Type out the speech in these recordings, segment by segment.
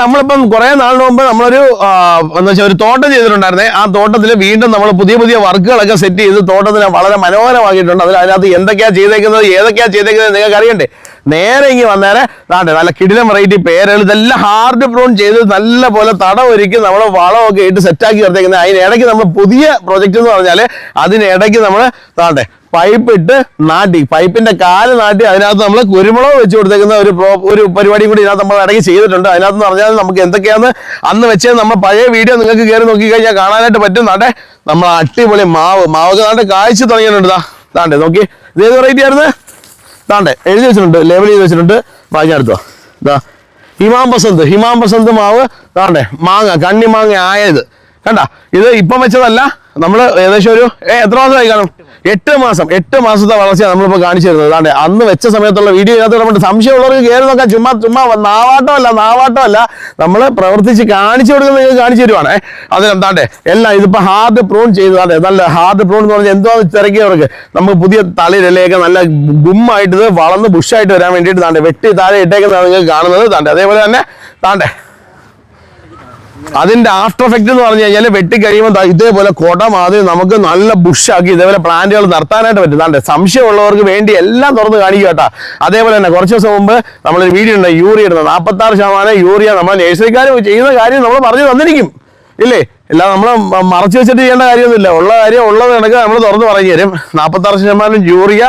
നമ്മളിപ്പം കുറെ നാളിന് മുമ്പ് നമ്മളൊരു എന്താ വെച്ചാൽ ഒരു തോട്ടം ചെയ്തിട്ടുണ്ടായിരുന്നേ. ആ തോട്ടത്തിൽ വീണ്ടും നമ്മൾ പുതിയ പുതിയ വർക്കുകളൊക്കെ സെറ്റ് ചെയ്ത് തോട്ടത്തിന് വളരെ മനോഹരമാക്കിയിട്ടുണ്ട്. അതിൽ അതിനകത്ത് എന്തൊക്കെയാ ചെയ്തേക്കുന്നത് ഏതൊക്കെയാ ചെയ്തേക്കുന്നത് നിങ്ങൾക്ക് അറിയണ്ടേ? നേരെ ഇങ്ങനെ വന്നേരെ താണ്ടേ നല്ല കിടിലം വെറൈറ്റി പേരുകൾ ഇതെല്ലാം ഹാർഡ് പ്രൂൺ ചെയ്ത് നല്ല പോലെ തടം ഒരുക്കി നമ്മൾ വളമൊക്കെ ഇട്ട് സെറ്റാക്കി നിർത്തേക്കുന്നത് അതിനിടയ്ക്ക് നമ്മൾ പുതിയ പ്രൊജക്റ്റ് എന്ന് പറഞ്ഞാൽ അതിനിടയ്ക്ക് നമ്മൾ ദാണ്ടെ പൈപ്പ് ഇട്ട് നാട്ടി. പൈപ്പിന്റെ കാൽ നാട്ടി അതിനകത്ത് നമ്മൾ കുരുമുളക് വെച്ച് കൊടുത്തേക്കുന്ന ഒരു ഒരു പരിപാടി കൂടി ഇതിനകത്ത് നമ്മൾ ഇടയ്ക്ക് ചെയ്തിട്ടുണ്ട്. അതിനകത്ത് എന്ന് പറഞ്ഞാൽ നമുക്ക് എന്തൊക്കെയാന്ന് അന്ന് വെച്ചത് നമ്മൾ പഴയ വീഡിയോ നിങ്ങൾക്ക് കയറി നോക്കി കഴിഞ്ഞാൽ കാണാനായിട്ട് പറ്റും. നാട്ടെ നമ്മൾ അടിപൊളി മാവ്. മാവൊക്കെ നാട്ടെ കാഴ്ച തുടങ്ങിയിട്ടുണ്ട് താണ്ടെ നോക്കി. ഇത് ഏത് വെറൈറ്റി ആയിരുന്നു? താണ്ടെ എഴുതി വെച്ചിട്ടുണ്ട് ലേബൽ ചെയ്ത് വെച്ചിട്ടുണ്ട്. വാങ്ങിയെടുത്തോ ഇതാ ഹിമാം ബസന്ത് ഹിമാം ബസന്ത് മാവ്. താണ്ടെ മാങ്ങ കണ്ണി മാങ്ങ ആയത്. കണ്ട ഇത് ഇപ്പം വെച്ചതല്ല. നമ്മൾ ഏകദേശം ഒരു എത്ര മാസമായി കാണും? എട്ട് മാസം എട്ട് മാസത്തെ വളർച്ചയാണ് നമ്മളിപ്പോൾ കാണിച്ചിരുന്നത്. അതാണ്ട് അന്ന് വെച്ച സമയത്തുള്ള വീഡിയോ ഇതിനകത്ത് നമ്മുടെ സംശയമുള്ളവർക്ക് കയറി നോക്കാൻ ചുമ്മാ ചുമ്മാ നാവാട്ടമല്ല നാവാട്ടമല്ല. നമ്മൾ പ്രവർത്തിച്ച് കാണിച്ചു കൊടുക്കുന്നത് കാണിച്ചു തരുവാണ്. അതിനെന്താണ്ട് എല്ലാം ഇതിപ്പോൾ ഹാർഡ് പ്രൂൺ ചെയ്തതാണ് നല്ല ഹാർഡ് പ്രൂൺ എന്ന് പറഞ്ഞാൽ എന്തോ തിരക്കിയവർക്ക് നമുക്ക് പുതിയ തളിരലയൊക്കെ നല്ല ഗുമ്മായിട്ട് വളർന്ന് ബുഷായിട്ട് വരാൻ വേണ്ടിയിട്ട് താണ്ടെ വെട്ടി താഴെ ഇട്ടേക്കുന്നതാണ് നിങ്ങൾക്ക് കാണുന്നത്. താണ്ടെ അതേപോലെ തന്നെ താണ്ടെ അതിന്റെ ആഫ്റ്റർ എഫക്റ്റ് എന്ന് പറഞ്ഞു കഴിഞ്ഞാൽ വെട്ടിക്കഴിയുമ്പോൾ ഇതേപോലെ കൊട മാതിരി നമുക്ക് നല്ല ബുഷാക്കി ഇതേപോലെ പ്ലാന്റുകൾ നിർത്താനായിട്ട് പറ്റും. അതെ സംശയമുള്ളവർക്ക് വേണ്ടി എല്ലാം തുറന്ന് കാണിക്കുക കേട്ടോ. അതേപോലെ തന്നെ കുറച്ച് ദിവസം മുമ്പ് നമ്മളൊരു വീഡിയോ ഉണ്ട് യൂറിയ ഇടുന്നത്. നാൽപ്പത്തി ആറ് ശതമാനം യൂറിയ നമ്മൾ നേഴ്സറിക്കാർ ചെയ്യുന്ന കാര്യം നമ്മൾ പറഞ്ഞു തന്നിരിക്കും. ഇല്ലേ? എല്ലാം നമ്മൾ മറച്ചു വെച്ചിട്ട് ചെയ്യേണ്ട കാര്യമൊന്നുമില്ല. ഉള്ള കാര്യം ഉള്ളത് കണക്ക് നമ്മൾ തുറന്ന് പറഞ്ഞു തരും. നാൽപ്പത്തി ആറ് ശതമാനം യൂറിയ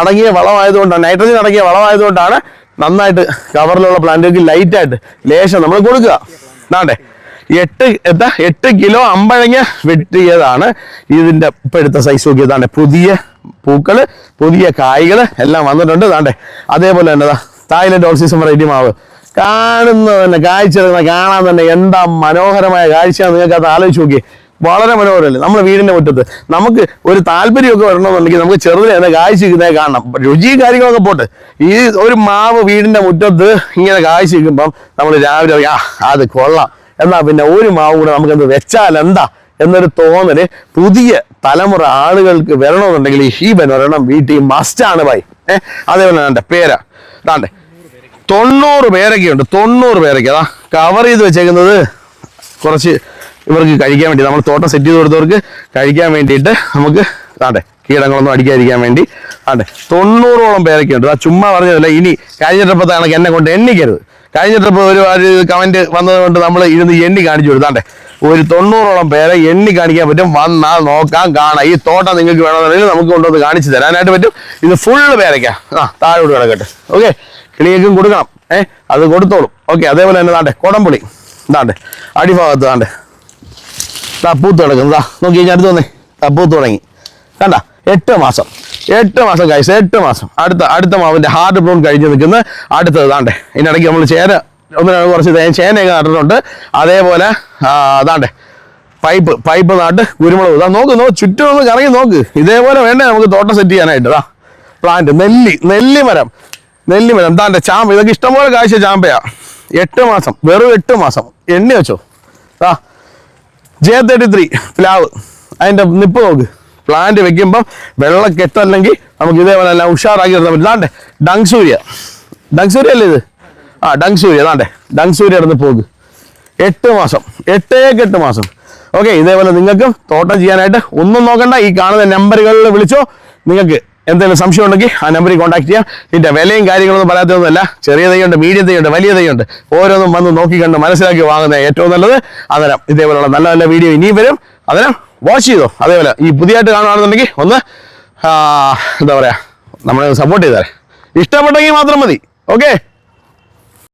അടങ്ങിയ വളമായതുകൊണ്ടാണ് നൈട്രജൻ അടങ്ങിയ വളമായതുകൊണ്ടാണ് നന്നായിട്ട് കവറിലുള്ള പ്ലാന്റുകൾക്ക് ലൈറ്റായിട്ട് ലേശം നമ്മൾ കൊടുക്കുക. ഇതാണ്ടേ എട്ട് എന്താ എട്ട് കിലോ അമ്പഴങ്ങ വെട്ടിയതാണ്. ഇതിന്റെ ഇപ്പൊ എടുത്ത സൈസ് നോക്കിയതാണ് പുതിയ പൂക്കൾ പുതിയ കായ്കൾ എല്ലാം വന്നിട്ടുണ്ട്. ഇതാണ്ടെ അതേപോലെ തന്നെ ദാ തായ്ലൻഡ് ഓൾ സീസൺ വെറൈറ്റി മാവ്. കാണുന്നത് തന്നെ കാഴ്ച കാണാൻ തന്നെ എന്താ മനോഹരമായ കാഴ്ച നിങ്ങൾക്ക് അത് ആലോചിച്ച് നോക്കി വളരെ മനോഹരമല്ലേ? നമ്മുടെ വീടിന്റെ മുറ്റത്ത്. നമുക്ക് ഒരു താല്പര്യമൊക്കെ വരണമെന്നുണ്ടെങ്കിൽ നമുക്ക് ചെറുതിൽ തന്നെ കാഴ്ച കാണണം. രുചി കാര്യങ്ങളൊക്കെ പോട്ടെ. ഈ ഒരു മാവ് വീടിന്റെ മുറ്റത്ത് ഇങ്ങനെ കാഴ്ച നമ്മൾ രാവിലെ ആ അത് കൊള്ളാം. എന്നാ പിന്നെ ഒരു മാവ് കൂടെ നമുക്കത് വെച്ചാൽ എന്താ എന്നൊരു തോന്നൽ പുതിയ തലമുറ ആളുകൾക്ക് വരണമെന്നുണ്ടെങ്കിൽ ഈ ഒരെണ്ണം വീട്ടിൽ മസ്റ്റാണ് ബൈ ഏഹ് അതേപോലെ തന്നെ പേരാ. താണ്ടെ തൊണ്ണൂറ് പേരൊക്കെയുണ്ട്. തൊണ്ണൂറ് പേരൊക്കെ. അതാ കവർ ചെയ്ത് വെച്ചേക്കുന്നത് കുറച്ച് ഇവർക്ക് കഴിക്കാൻ വേണ്ടി നമ്മൾ തോട്ടം സെറ്റ് ചെയ്ത് കൊടുത്തവർക്ക് കഴിക്കാൻ വേണ്ടിയിട്ട് നമുക്ക് ആണ്ടെ കീടങ്ങളൊന്നും അടിക്കാതിരിക്കാൻ വേണ്ടി ആണ്ടെ. തൊണ്ണൂറോളം പേരൊക്കെ ഉണ്ട്. ആ ചുമ്മാ പറഞ്ഞതല്ല ഇനി കഴിഞ്ഞ ട്രിപ്പത്തെ കണക്ക് എന്നെ കൊണ്ട് എണ്ണിക്കരുത്. കഴിഞ്ഞ ട്രിപ്പ് ഒരു കമന്റ് കമന്റ് വന്നത് കൊണ്ട് നമ്മൾ ഇരുന്ന് എണ്ണി കാണിച്ചു കൊടുത്താണ്ടെ ഒരു തൊണ്ണൂറോളം പേരെ എണ്ണി കാണിക്കാൻ പറ്റും. വന്നാൽ നോക്കാം കാണാം. ഈ തോട്ടം നിങ്ങൾക്ക് വേണമെന്നുണ്ടെങ്കിൽ നമുക്ക് കൊണ്ടുവന്ന് കാണിച്ചു തരാനായിട്ട് പറ്റും. ഇത് ഫുള്ള് പേരയ്ക്കാ. ആ താഴോട്ട് കിടക്കട്ടെ. ഓക്കെ കിളിയേക്കും കൊടുക്കണം. ഏഹ് അത് കൊടുത്തോളും. ഓക്കെ അതേപോലെ തന്നെ താണ്ടെ കുടംപുളി. ഇതാണ്ടെ അടിഭാഗത്ത് താണ്ടെ ദാ കിടക്കുന്നതാ നോക്കി കഴിഞ്ഞാൽ അടുത്ത് വന്നേ. തപ്പൂത്ത് തുടങ്ങി. കണ്ട എട്ട് മാസം. എട്ട് മാസം കഴിച്ച് എട്ട് മാസം. അടുത്ത അടുത്ത മാവിന്റെ ഹാർഡ് ബ്രൗൺ കഴിഞ്ഞ് നിൽക്കുന്ന. അടുത്തത് താണ്ടേ ഇതിനിടയ്ക്ക് നമ്മൾ ചേന ഒന്നിനാണ് കുറച്ച് ചേനയൊക്കെ നട്ടിട്ടുണ്ട്. അതേപോലെ അതാണ്ടെ പൈപ്പ് പൈപ്പ് നാട്ട് കുരുമുളക്. ഇതാ നോക്ക് നോക്ക് ചുറ്റും ഒന്ന് കറങ്ങി നോക്ക്. ഇതേപോലെ വേണ്ടേ നമുക്ക് തോട്ടം സെറ്റ് ചെയ്യാനായിട്ട്. ഇതാ പ്ലാന്റ് നെല്ലി നെല്ലി മരം. നെല്ലി മരം. താണ്ടെ ചാമ്പ ഇതൊക്കെ ഇഷ്ടംപോലെ കാഴ്ച ചാമ്പയാ. എട്ട് മാസം വെറും എട്ട് മാസം. എണ്ണി വെച്ചോ. ആ ജെ തേർട്ടി ത്രീ പ്ലാവ്. അതിന്റെ നിപ്പ് നോക്ക്. പ്ലാന്റ് വെക്കുമ്പം വെള്ളം കെട്ടല്ലെങ്കിൽ നമുക്ക് ഇതേപോലെ എല്ലാം ഉഷാറാക്കി നിർത്താൻ പറ്റും ദാണ്ടെ ഡങ് സൂര്യ ഡങ് സൂര്യ അല്ലേ ഇത്? ആ ഡങ് സൂര്യ ദാണ്ടെ. ഡങ് സൂര്യ ഇടന്ന് പോക്ക് എട്ട് മാസം. എട്ടേക്ക് എട്ട് മാസം. ഓക്കെ ഇതേപോലെ നിങ്ങൾക്കും തോട്ടം ചെയ്യാനായിട്ട് ഒന്നും നോക്കണ്ട. ഈ കാണുന്ന നമ്പറുകളിൽ വിളിച്ചോ. നിങ്ങൾക്ക് എന്തെങ്കിലും സംശയം ഉണ്ടെങ്കിൽ ആ നമ്പറിൽ കോൺടാക്ട് ചെയ്യാം. ഇതിന്റെ വിലയും കാര്യങ്ങളൊന്നും പറയാത്തതൊന്നുമല്ല. ചെറിയ തൈയുണ്ട് മീഡിയം തൈയുണ്ട് വലിയ തൈയുണ്ട് ഓരോന്നും വന്ന് നോക്കി കണ്ട് മനസ്സിലാക്കി വാങ്ങുന്ന ഏറ്റവും നല്ലത്. അന്നേരം ഇതേപോലുള്ള നല്ല നല്ല വീഡിയോ ഇനിയും വരും. അന്നേരം വാച്ച് ചെയ്തോ. അതേപോലെ ഈ പുതിയതായിട്ട് കാണുകയാണെന്നുണ്ടെങ്കിൽ ഒന്ന് എന്താ പറയാ നമ്മളെ സപ്പോർട്ട് ചെയ്താൽ ഇഷ്ടപ്പെട്ടെങ്കിൽ മാത്രം മതി. ഓക്കെ